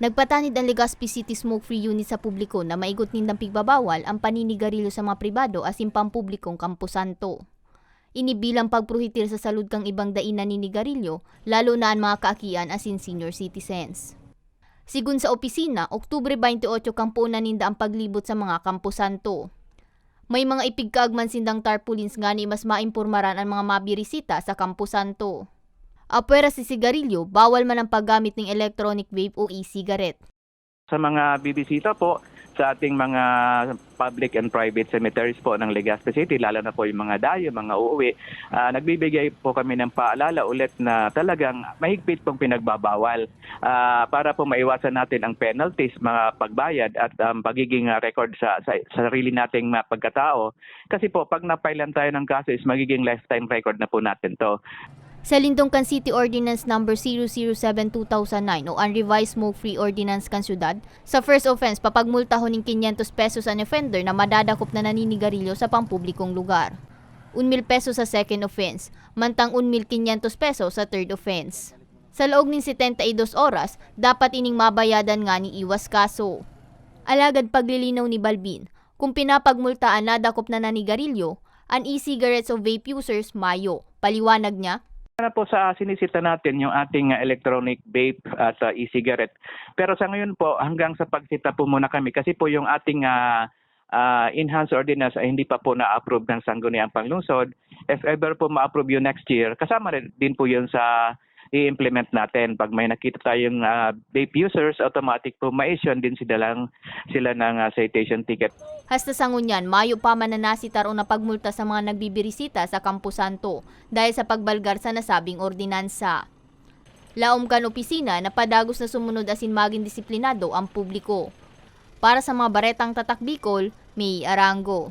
Nagpatanid ang Legazpi City Smoke-Free Unit sa publiko na maigot nindang pigbabawal ang paninigarilyo sa mga pribado asin pampublikong kampusanto. Inibilang pagprohitir sa salud kang ibang dainan ni nigarilyo, lalo na ang mga kaakian asin senior citizens. Sigun sa opisina, Oktubre 28 kang puna ninda ang paglibot sa mga kampusanto. May mga ipigkaagman sindang tarpaulins nga ni mas maimpormaran ang mga mabirisita sa kampusanto. Apwera si sigarilyo, bawal man ang paggamit ng electronic vape o e-cigarette. sa mga bibisita po sa ating mga public and private cemeteries po ng Legazpi City, lalo na po yung mga dayo, mga uuwi, ah, nagbibigay po kami ng paalala ulit na talagang mahigpit pong pinagbabawal ah, para po maiwasan natin ang penalties, mga pagbayad at um, pagiging ah, record sa, sa, sa sarili nating mga pagkatao. Kasi po, pag napailan tayo ng kaso is magiging lifetime record na po natin to. Sa Lindongkan City Ordinance Number 007-2009 o Unrevised Smoke-Free Ordinance kan syudad, sa first offense papagmultahon ng 500 pesos ang offender na madadakop na naninigarilyo sa pampublikong lugar. 1,000 pesos sa second offense, mantang 1,500 pesos sa third offense. Sa loob ng 72 oras, dapat ining mabayadan nga ni iwas kaso. Alagad paglilinaw ni Balbin, kung pinapagmultaan na dakop na nanigarilyo, ang e-cigarettes o vape users mayo. Paliwanag niya, na po sa sinisita natin yung ating electronic vape at uh, e-cigarette. Pero sa ngayon po, hanggang sa pagsita po muna kami kasi po yung ating uh, uh, enhanced ordinance ay hindi pa po na-approve ng Sangguniang Panglungsod. If ever po ma-approve yun next year, kasama rin din po yun sa i-implement natin. Pag may nakita tayong uh, vape users, automatic po ma-issue din sila lang sila ng uh, citation ticket. Hasta sa ngunyan, mayo pa mananasitar o napagmulta sa mga nagbibirisita sa Campo Santo dahil sa pagbalgar sa nasabing ordinansa. Laom kan opisina na padagos na sumunod asin maging disiplinado ang publiko. Para sa mga baretang tatak Bicol, may Arango.